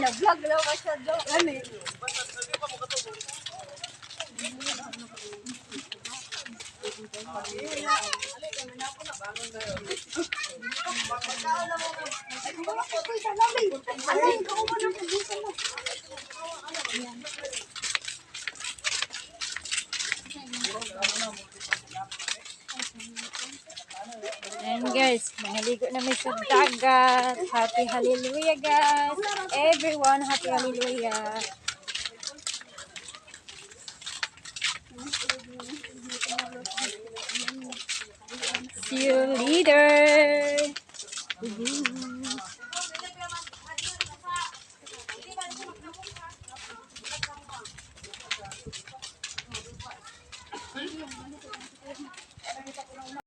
nag-vlog lang ka siya doon. Ano eh? Ayan guys, manaligo na may sa dagat. Happy hallelujah guys. Everyone, happy hallelujah. See you later.